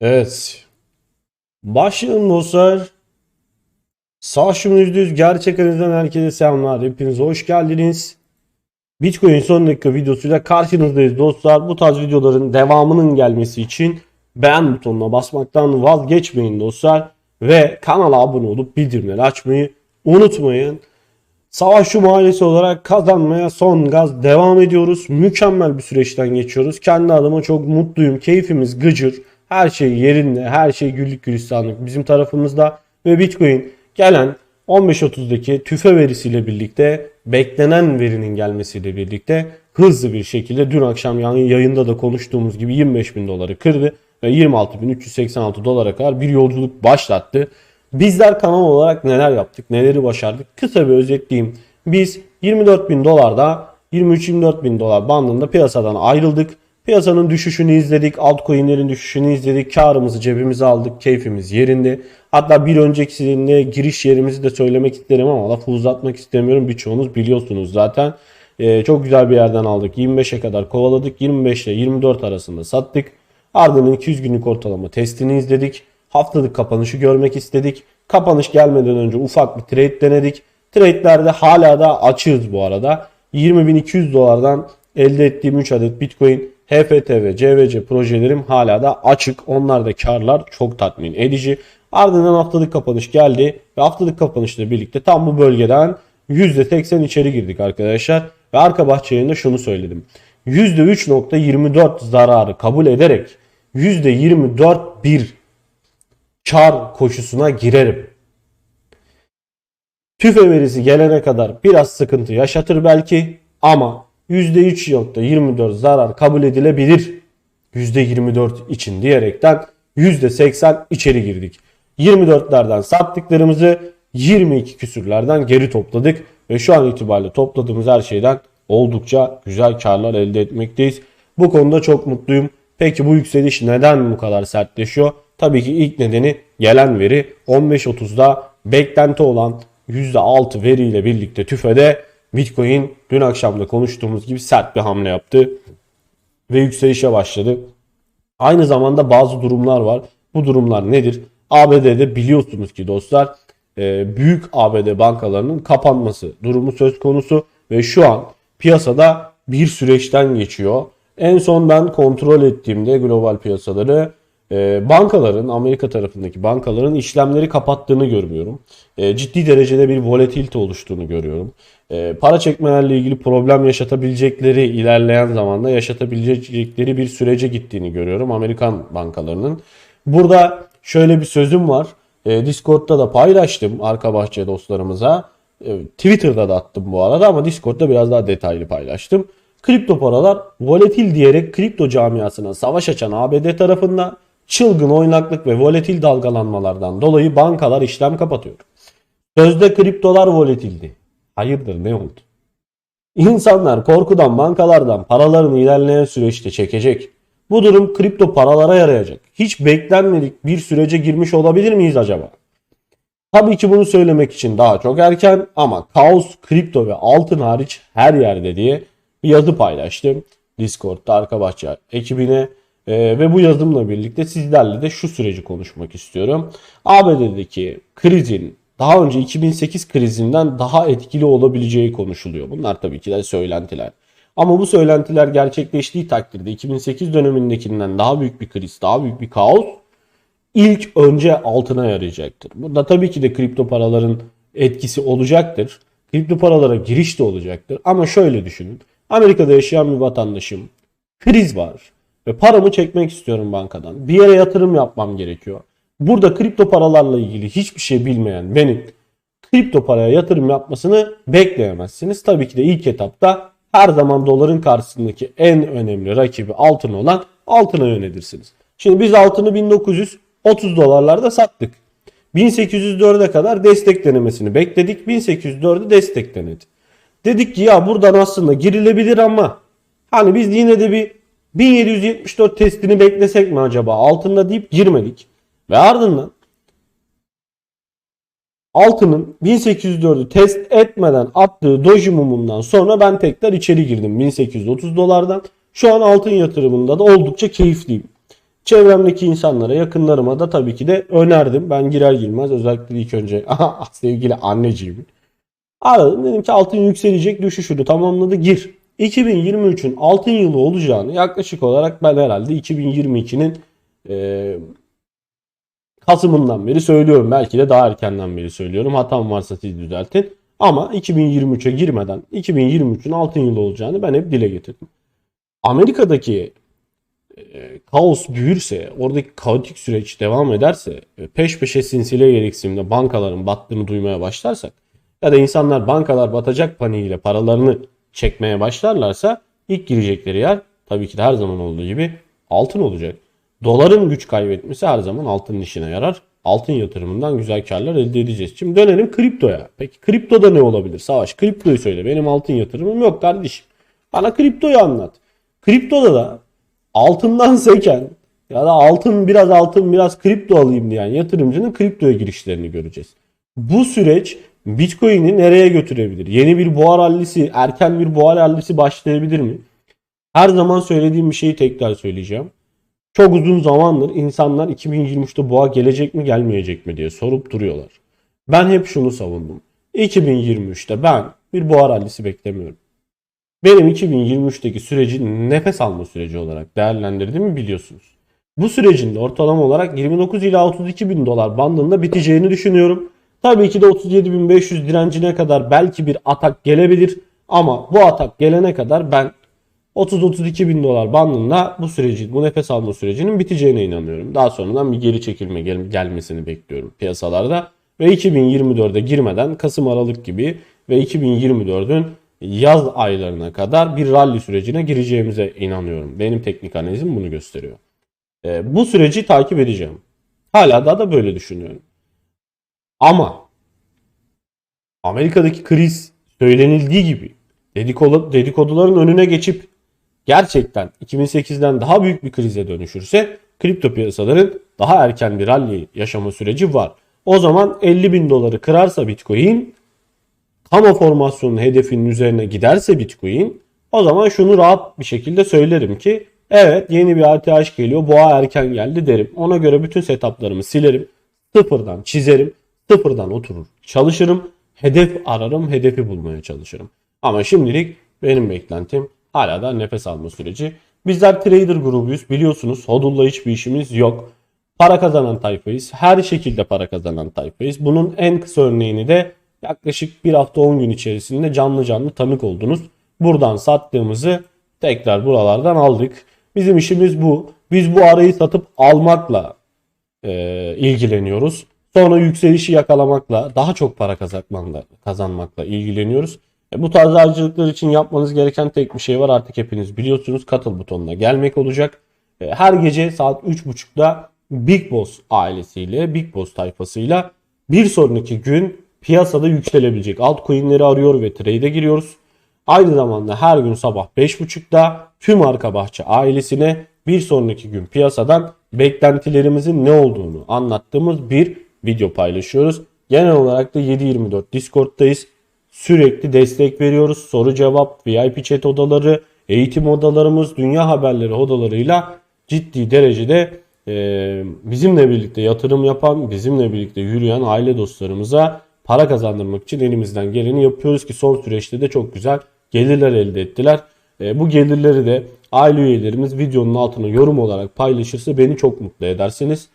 Evet. Başlayalım dostlar. Savaşım %100 gerçek analizden herkese selamlar. Hepiniz hoş geldiniz. Bitcoin son dakika videosuyla karşınızdayız dostlar. Bu tarz videoların devamının gelmesi için beğen butonuna basmaktan vazgeçmeyin dostlar. Ve kanala abone olup bildirimleri açmayı unutmayın. Savaşçı mahallesi olarak kazanmaya son gaz devam ediyoruz. Mükemmel bir süreçten geçiyoruz. Kendi adıma çok mutluyum. Keyfimiz gıcır. Her şey yerinde. Her şey güllük gülistanlık bizim tarafımızda. Ve Bitcoin gelen 15.30'daki tüfe verisiyle birlikte beklenen verinin gelmesiyle birlikte hızlı bir şekilde dün akşam yayında da konuştuğumuz gibi 25 bin doları kırdı ve 26.386 dolara kadar bir yolculuk başlattı. Bizler kanal olarak neler yaptık, neleri başardık kısa bir özetleyeyim. Biz 24 bin dolarda 23-24 bin dolar bandında piyasadan ayrıldık. Piyasanın düşüşünü izledik, altcoin'lerin düşüşünü izledik, karımızı cebimize aldık, keyfimiz yerinde. Hatta bir öncekisinde giriş yerimizi de söylemek isterim ama lafı uzatmak istemiyorum. Birçoğunuz biliyorsunuz zaten. Ee, çok güzel bir yerden aldık. 25'e kadar kovaladık. 25 ile 24 arasında sattık. Ardından 200 günlük ortalama testini izledik. Haftalık kapanışı görmek istedik. Kapanış gelmeden önce ufak bir trade denedik. Trade'lerde hala da açığız bu arada. 20.200 dolardan elde ettiğim 3 adet Bitcoin HFT ve CVC projelerim hala da açık. Onlar da karlar çok tatmin edici. Ardından haftalık kapanış geldi ve haftalık kapanışla birlikte tam bu bölgeden %80 içeri girdik arkadaşlar. Ve arka bahçelerinde şunu söyledim. %3.24 zararı kabul ederek %24 bir kar koşusuna girerim. TÜFE verisi gelene kadar biraz sıkıntı yaşatır belki ama %3.24 zarar kabul edilebilir. %24 için diyerekten %80 içeri girdik. 24'lerden sattıklarımızı 22 küsürlerden geri topladık ve şu an itibariyle topladığımız her şeyden oldukça güzel karlar elde etmekteyiz. Bu konuda çok mutluyum. Peki bu yükseliş neden bu kadar sertleşiyor? Tabii ki ilk nedeni gelen veri 15.30'da beklenti olan %6 veriyle birlikte tüfede Bitcoin dün akşam da konuştuğumuz gibi sert bir hamle yaptı ve yükselişe başladı. Aynı zamanda bazı durumlar var. Bu durumlar nedir? ABD'de biliyorsunuz ki dostlar e, büyük ABD bankalarının kapanması durumu söz konusu ve şu an piyasada bir süreçten geçiyor. En son ben kontrol ettiğimde global piyasaları e, bankaların Amerika tarafındaki bankaların işlemleri kapattığını görmüyorum. E, ciddi derecede bir volatilite oluştuğunu görüyorum. E, para çekmelerle ilgili problem yaşatabilecekleri ilerleyen zamanda yaşatabilecekleri bir sürece gittiğini görüyorum Amerikan bankalarının. Burada şöyle bir sözüm var. E, Discord'da da paylaştım arka bahçe dostlarımıza. E, Twitter'da da attım bu arada ama Discord'da biraz daha detaylı paylaştım. Kripto paralar volatil diyerek kripto camiasına savaş açan ABD tarafından çılgın oynaklık ve volatil dalgalanmalardan dolayı bankalar işlem kapatıyor. Sözde kriptolar volatildi. Hayırdır ne oldu? İnsanlar korkudan bankalardan paralarını ilerleyen süreçte çekecek. Bu durum kripto paralara yarayacak. Hiç beklenmedik bir sürece girmiş olabilir miyiz acaba? Tabii ki bunu söylemek için daha çok erken ama kaos, kripto ve altın hariç her yerde diye bir yazı paylaştım. Discord'da arka bahçe ekibine ee, ve bu yazımla birlikte sizlerle de şu süreci konuşmak istiyorum. ABD'deki krizin daha önce 2008 krizinden daha etkili olabileceği konuşuluyor. Bunlar tabii ki de söylentiler. Ama bu söylentiler gerçekleştiği takdirde 2008 dönemindekinden daha büyük bir kriz, daha büyük bir kaos ilk önce altına yarayacaktır. Burada tabii ki de kripto paraların etkisi olacaktır. Kripto paralara giriş de olacaktır. Ama şöyle düşünün. Amerika'da yaşayan bir vatandaşım. Kriz var ve paramı çekmek istiyorum bankadan. Bir yere yatırım yapmam gerekiyor. Burada kripto paralarla ilgili hiçbir şey bilmeyen benim kripto paraya yatırım yapmasını bekleyemezsiniz. Tabii ki de ilk etapta her zaman doların karşısındaki en önemli rakibi altın olan altına yönelirsiniz. Şimdi biz altını 1930 dolarlarda sattık. 1804'e kadar destek denemesini bekledik. 1804'ü desteklenedi. Dedik ki ya buradan aslında girilebilir ama hani biz yine de bir 1774 testini beklesek mi acaba? Altında deyip girmedik. Ve ardından altının 1804'ü test etmeden attığı doji mumundan sonra ben tekrar içeri girdim 1830 dolardan. Şu an altın yatırımında da oldukça keyifliyim. Çevremdeki insanlara, yakınlarıma da tabii ki de önerdim. Ben girer girmez özellikle ilk önce sevgili anneciğim. Aradım dedim ki altın yükselecek düşüşünü tamamladı gir. 2023'ün altın yılı olacağını yaklaşık olarak ben herhalde 2022'nin e, Kasım'ından beri söylüyorum. Belki de daha erkenden beri söylüyorum. Hatam varsa siz düzeltin. Ama 2023'e girmeden 2023'ün altın yılı olacağını ben hep dile getirdim. Amerika'daki e, kaos büyürse, oradaki kaotik süreç devam ederse, e, peş peşe sinsile gereksinimde bankaların battığını duymaya başlarsak ya da insanlar bankalar batacak paniğiyle paralarını çekmeye başlarlarsa ilk girecekleri yer tabii ki de her zaman olduğu gibi altın olacak. Doların güç kaybetmesi her zaman altının işine yarar. Altın yatırımından güzel karlar elde edeceğiz. Şimdi dönelim kriptoya. Peki kriptoda ne olabilir? Savaş kriptoyu söyle. Benim altın yatırımım yok kardeşim. Bana kriptoyu anlat. Kriptoda da altından seken ya da altın biraz altın biraz kripto alayım diyen yatırımcının kriptoya girişlerini göreceğiz. Bu süreç Bitcoin'i nereye götürebilir? Yeni bir boğa rallisi, erken bir boğa rallisi başlayabilir mi? Her zaman söylediğim bir şeyi tekrar söyleyeceğim. Çok uzun zamandır insanlar 2023'te boğa gelecek mi gelmeyecek mi diye sorup duruyorlar. Ben hep şunu savundum. 2023'te ben bir boğa rallisi beklemiyorum. Benim 2023'teki süreci nefes alma süreci olarak değerlendirdiğimi biliyorsunuz. Bu sürecin ortalama olarak 29 ila 32 bin dolar bandında biteceğini düşünüyorum. Tabii ki de 37.500 direncine kadar belki bir atak gelebilir. Ama bu atak gelene kadar ben 30-32 bin dolar bandında bu süreci, bu nefes alma sürecinin biteceğine inanıyorum. Daha sonradan bir geri çekilme gel gelmesini bekliyorum piyasalarda. Ve 2024'e girmeden Kasım Aralık gibi ve 2024'ün yaz aylarına kadar bir rally sürecine gireceğimize inanıyorum. Benim teknik analizim bunu gösteriyor. E, bu süreci takip edeceğim. Hala daha da böyle düşünüyorum. Ama Amerika'daki kriz söylenildiği gibi dedikodu, dedikoduların önüne geçip gerçekten 2008'den daha büyük bir krize dönüşürse kripto piyasaların daha erken bir rally yaşama süreci var. O zaman 50 bin doları kırarsa Bitcoin kamu formasyonun hedefinin üzerine giderse Bitcoin o zaman şunu rahat bir şekilde söylerim ki evet yeni bir ATH geliyor boğa erken geldi derim. Ona göre bütün setuplarımı silerim. Sıfırdan çizerim. Sıfırdan oturur çalışırım. Hedef ararım. Hedefi bulmaya çalışırım. Ama şimdilik benim beklentim hala da nefes alma süreci. Bizler trader grubuyuz biliyorsunuz. Hodul'la hiçbir işimiz yok. Para kazanan tayfayız. Her şekilde para kazanan tayfayız. Bunun en kısa örneğini de yaklaşık bir hafta 10 gün içerisinde canlı canlı tanık oldunuz. Buradan sattığımızı tekrar buralardan aldık. Bizim işimiz bu. Biz bu arayı satıp almakla e, ilgileniyoruz. Sonra yükselişi yakalamakla, daha çok para kazanmakla, kazanmakla ilgileniyoruz. E, bu tarz harcılıklar için yapmanız gereken tek bir şey var artık hepiniz biliyorsunuz. Katıl butonuna gelmek olacak. E, her gece saat 3.30'da Big Boss ailesiyle, Big Boss tayfasıyla bir sonraki gün piyasada yükselebilecek altcoin'leri arıyor ve trade'e giriyoruz. Aynı zamanda her gün sabah 5.30'da tüm arka bahçe ailesine bir sonraki gün piyasadan beklentilerimizin ne olduğunu anlattığımız bir video paylaşıyoruz. Genel olarak da 7.24 Discord'dayız. Sürekli destek veriyoruz. Soru cevap, VIP chat odaları, eğitim odalarımız, dünya haberleri odalarıyla ciddi derecede e, bizimle birlikte yatırım yapan, bizimle birlikte yürüyen aile dostlarımıza para kazandırmak için elimizden geleni yapıyoruz ki son süreçte de çok güzel gelirler elde ettiler. E, bu gelirleri de aile üyelerimiz videonun altına yorum olarak paylaşırsa beni çok mutlu edersiniz.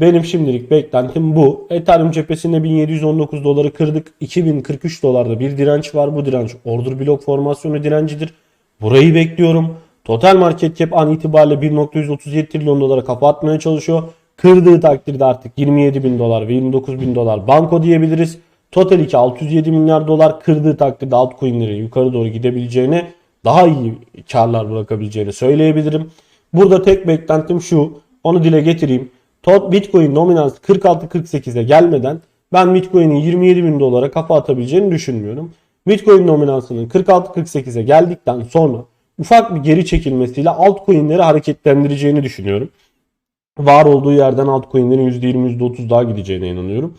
Benim şimdilik beklentim bu. Ethereum cephesinde 1719 doları kırdık. 2043 dolarda bir direnç var. Bu direnç order blok formasyonu direncidir. Burayı bekliyorum. Total market cap an itibariyle 1.137 trilyon dolara kapatmaya çalışıyor. Kırdığı takdirde artık 27 bin dolar ve 29 bin dolar banko diyebiliriz. Total 2 607 milyar dolar kırdığı takdirde altcoin'lerin yukarı doğru gidebileceğini daha iyi karlar bırakabileceğini söyleyebilirim. Burada tek beklentim şu. Onu dile getireyim. Bitcoin nominans 46-48'e gelmeden ben Bitcoin'in 27 bin dolara kafa atabileceğini düşünmüyorum. Bitcoin nominansının 46-48'e geldikten sonra ufak bir geri çekilmesiyle altcoin'leri hareketlendireceğini düşünüyorum. Var olduğu yerden altcoin'lerin %20 %30 daha gideceğine inanıyorum.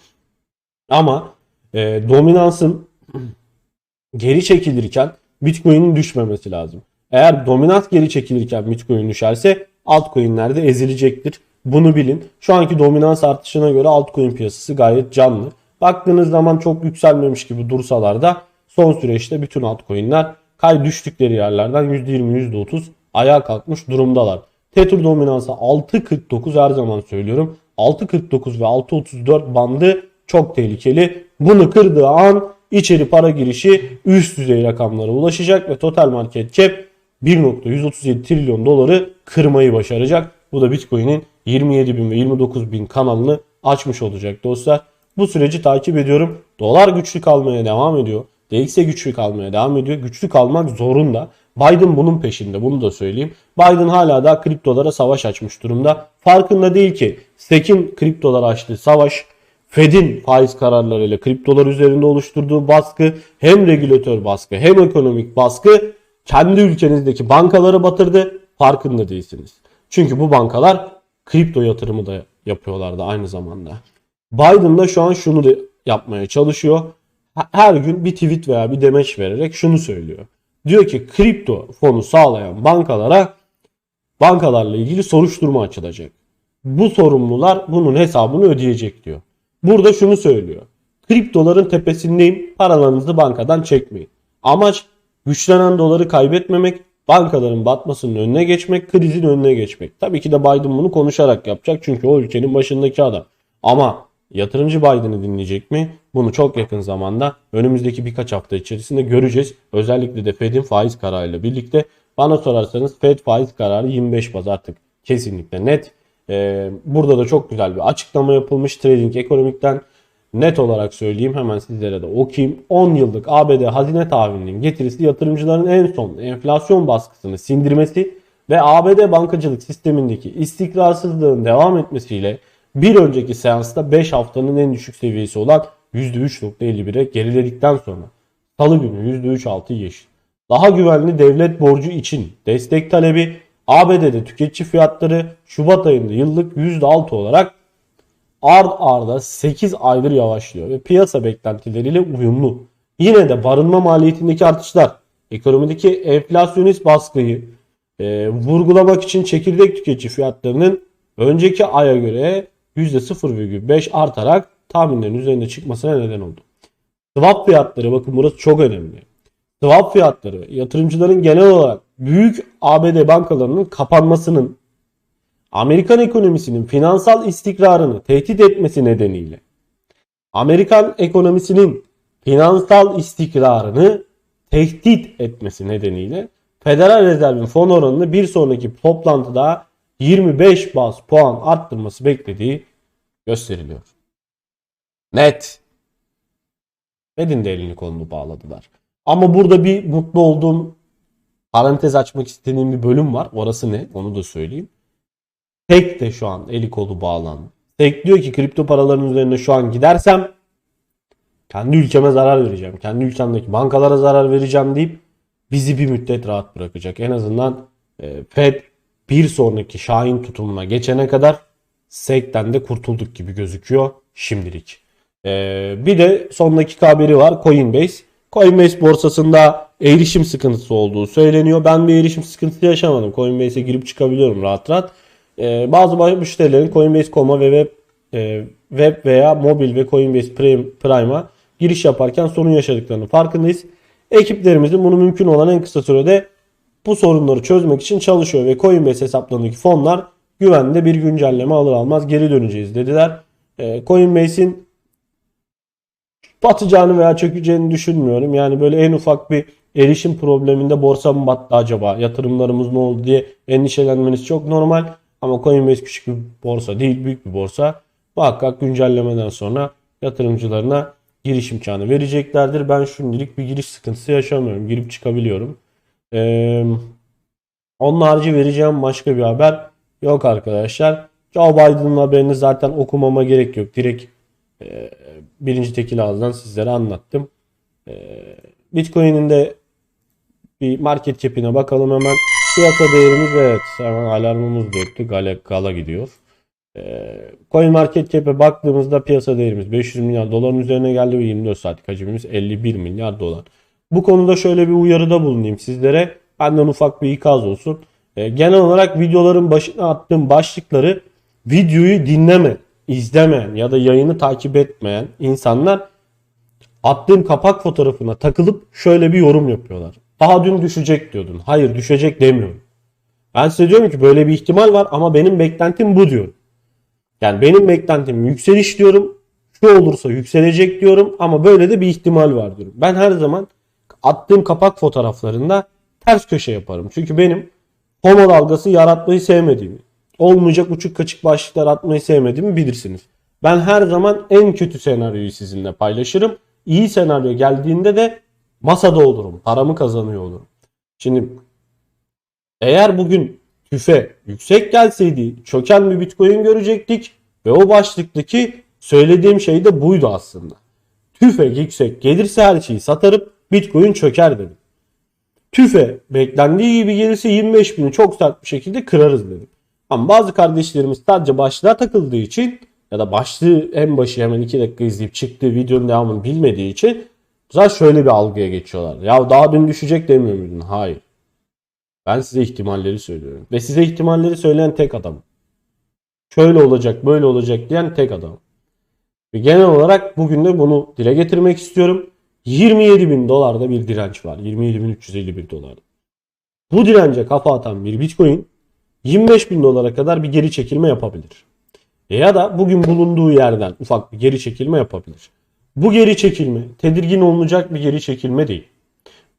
Ama e, dominansın geri çekilirken Bitcoin'in düşmemesi lazım. Eğer dominans geri çekilirken Bitcoin düşerse altcoin'ler de ezilecektir. Bunu bilin. Şu anki dominans artışına göre altcoin piyasası gayet canlı. Baktığınız zaman çok yükselmemiş gibi dursalar da son süreçte bütün altcoin'ler kay düştükleri yerlerden %20 %30 ayağa kalkmış durumdalar. Tether dominansı 6.49 her zaman söylüyorum. 6.49 ve 6.34 bandı çok tehlikeli. Bunu kırdığı an içeri para girişi üst düzey rakamlara ulaşacak ve total market cap 1.137 trilyon doları kırmayı başaracak. Bu da Bitcoin'in 27 bin ve 29 bin kanalını açmış olacak dostlar. Bu süreci takip ediyorum. Dolar güçlü kalmaya devam ediyor. DX'e güçlü kalmaya devam ediyor. Güçlü kalmak zorunda. Biden bunun peşinde bunu da söyleyeyim. Biden hala da kriptolara savaş açmış durumda. Farkında değil ki SEC'in kriptolara açtığı savaş Fed'in faiz kararlarıyla kriptolar üzerinde oluşturduğu baskı hem regülatör baskı hem ekonomik baskı kendi ülkenizdeki bankaları batırdı. Farkında değilsiniz. Çünkü bu bankalar kripto yatırımı da yapıyorlardı aynı zamanda. Biden da şu an şunu da yapmaya çalışıyor. Her gün bir tweet veya bir demeç vererek şunu söylüyor. Diyor ki kripto fonu sağlayan bankalara bankalarla ilgili soruşturma açılacak. Bu sorumlular bunun hesabını ödeyecek diyor. Burada şunu söylüyor. Kriptoların tepesindeyim. Paralarınızı bankadan çekmeyin. Amaç güçlenen doları kaybetmemek, bankaların batmasının önüne geçmek, krizin önüne geçmek. Tabii ki de Biden bunu konuşarak yapacak çünkü o ülkenin başındaki adam. Ama yatırımcı Biden'ı dinleyecek mi? Bunu çok yakın zamanda önümüzdeki birkaç hafta içerisinde göreceğiz. Özellikle de Fed'in faiz kararıyla birlikte bana sorarsanız Fed faiz kararı 25 baz artık kesinlikle net. Ee, burada da çok güzel bir açıklama yapılmış Trading Ekonomik'ten. Net olarak söyleyeyim hemen sizlere de okuyayım. 10 yıllık ABD hazine tahvilinin getirisi yatırımcıların en son enflasyon baskısını sindirmesi ve ABD bankacılık sistemindeki istikrarsızlığın devam etmesiyle bir önceki seansta 5 haftanın en düşük seviyesi olan %3.51'e geriledikten sonra salı günü %3.6 yeşil. Daha güvenli devlet borcu için destek talebi ABD'de tüketici fiyatları Şubat ayında yıllık %6 olarak ard arda 8 aydır yavaşlıyor ve piyasa beklentileriyle uyumlu. Yine de barınma maliyetindeki artışlar, ekonomideki enflasyonist baskıyı e, vurgulamak için çekirdek tüketici fiyatlarının önceki aya göre %0,5 artarak tahminlerin üzerinde çıkmasına neden oldu. Swap fiyatları bakın burası çok önemli. Swap fiyatları yatırımcıların genel olarak büyük ABD bankalarının kapanmasının Amerikan ekonomisinin finansal istikrarını tehdit etmesi nedeniyle Amerikan ekonomisinin finansal istikrarını tehdit etmesi nedeniyle Federal Rezerv'in fon oranını bir sonraki toplantıda 25 bas puan arttırması beklediği gösteriliyor. Net. Fed'in de elini kolunu bağladılar. Ama burada bir mutlu olduğum parantez açmak istediğim bir bölüm var. Orası ne? Onu da söyleyeyim. Tek de şu an eli kolu bağlandı. Tek diyor ki kripto paraların üzerine şu an gidersem kendi ülkeme zarar vereceğim. Kendi ülkemdeki bankalara zarar vereceğim deyip bizi bir müddet rahat bırakacak. En azından e, Fed bir sonraki Şahin tutumuna geçene kadar SEC'ten de kurtulduk gibi gözüküyor şimdilik. E, bir de son dakika haberi var Coinbase. Coinbase borsasında erişim sıkıntısı olduğu söyleniyor. Ben bir erişim sıkıntısı yaşamadım. Coinbase'e girip çıkabiliyorum rahat rahat. Ee, bazı müşterilerin Coinbase.com'a ve web, e, web veya mobil ve Coinbase Prime'a giriş yaparken sorun yaşadıklarını farkındayız. Ekiplerimizin bunu mümkün olan en kısa sürede bu sorunları çözmek için çalışıyor ve Coinbase hesaplarındaki fonlar güvende bir güncelleme alır almaz geri döneceğiz dediler. Ee, Coinbase'in batacağını veya çökeceğini düşünmüyorum. Yani böyle en ufak bir erişim probleminde borsa mı battı acaba? Yatırımlarımız ne oldu diye endişelenmeniz çok normal. Ama Coinbase küçük bir borsa değil, büyük bir borsa. Muhakkak güncellemeden sonra yatırımcılarına giriş imkanı vereceklerdir. Ben şimdilik bir giriş sıkıntısı yaşamıyorum. Girip çıkabiliyorum. Ee, onun harici vereceğim başka bir haber yok arkadaşlar. Joe Biden'ın haberini zaten okumama gerek yok. Direkt e, birinci tekil ağızdan sizlere anlattım. E, Bitcoin'in de bir market cap'ine bakalım hemen. Piyasa değerimiz evet hemen alarmımız döktü. Gala, gala gidiyor. E, Coin market cap'e baktığımızda piyasa değerimiz 500 milyar doların üzerine geldi ve 24 saatlik hacmimiz 51 milyar dolar. Bu konuda şöyle bir uyarıda bulunayım sizlere. Benden ufak bir ikaz olsun. E, genel olarak videoların başına attığım başlıkları videoyu dinleme, izlemeyen ya da yayını takip etmeyen insanlar attığım kapak fotoğrafına takılıp şöyle bir yorum yapıyorlar. Daha dün düşecek diyordun. Hayır düşecek demiyorum. Ben size diyorum ki böyle bir ihtimal var ama benim beklentim bu diyorum. Yani benim beklentim yükseliş diyorum. Şu olursa yükselecek diyorum ama böyle de bir ihtimal var diyorum. Ben her zaman attığım kapak fotoğraflarında ters köşe yaparım. Çünkü benim homo dalgası yaratmayı sevmediğimi, olmayacak uçuk kaçık başlıklar atmayı sevmediğimi bilirsiniz. Ben her zaman en kötü senaryoyu sizinle paylaşırım. İyi senaryo geldiğinde de masada olurum. Paramı kazanıyor olurum. Şimdi eğer bugün tüfe yüksek gelseydi çöken bir bitcoin görecektik ve o başlıktaki söylediğim şey de buydu aslında. Tüfe yüksek gelirse her şeyi satarım bitcoin çöker dedim. Tüfe beklendiği gibi gelirse 25 bini çok sert bir şekilde kırarız dedim. Ama bazı kardeşlerimiz sadece başlığa takıldığı için ya da başlığı en başı hemen 2 dakika izleyip çıktığı videonun devamını bilmediği için zaten şöyle bir algıya geçiyorlar. Ya daha dün düşecek demiyor muydun? Hayır. Ben size ihtimalleri söylüyorum. Ve size ihtimalleri söyleyen tek adam. Şöyle olacak, böyle olacak diyen tek adam. Ve genel olarak bugün de bunu dile getirmek istiyorum. 27 bin dolarda bir direnç var. 27.351 dolar. Bu dirence kafa atan bir bitcoin 25 bin dolara kadar bir geri çekilme yapabilir. Ya da bugün bulunduğu yerden ufak bir geri çekilme yapabilir. Bu geri çekilme tedirgin olunacak bir geri çekilme değil.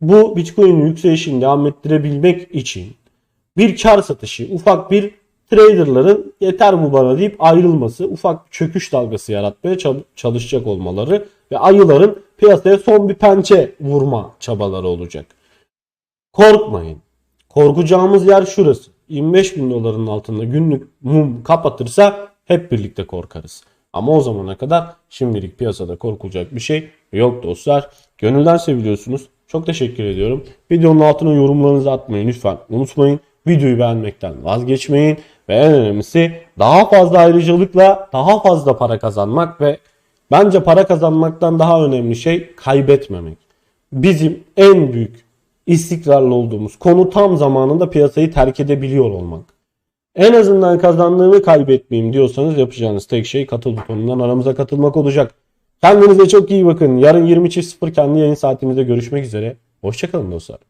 Bu Bitcoin'in yükselişini devam ettirebilmek için bir kar satışı, ufak bir traderların yeter bu bana deyip ayrılması, ufak bir çöküş dalgası yaratmaya çalışacak olmaları ve ayıların piyasaya son bir pençe vurma çabaları olacak. Korkmayın. Korkacağımız yer şurası. 25 bin doların altında günlük mum kapatırsa hep birlikte korkarız. Ama o zamana kadar şimdilik piyasada korkulacak bir şey yok dostlar. Gönülden seviliyorsunuz. Çok teşekkür ediyorum. Videonun altına yorumlarınızı atmayı lütfen unutmayın. Videoyu beğenmekten vazgeçmeyin. Ve en önemlisi daha fazla ayrıcalıkla daha fazla para kazanmak ve bence para kazanmaktan daha önemli şey kaybetmemek. Bizim en büyük istikrarlı olduğumuz konu tam zamanında piyasayı terk edebiliyor olmak. En azından kazandığımı kaybetmeyeyim diyorsanız yapacağınız tek şey katıl butonundan aramıza katılmak olacak. Kendinize çok iyi bakın. Yarın 20.00 kendi yayın saatimizde görüşmek üzere. Hoşçakalın dostlar.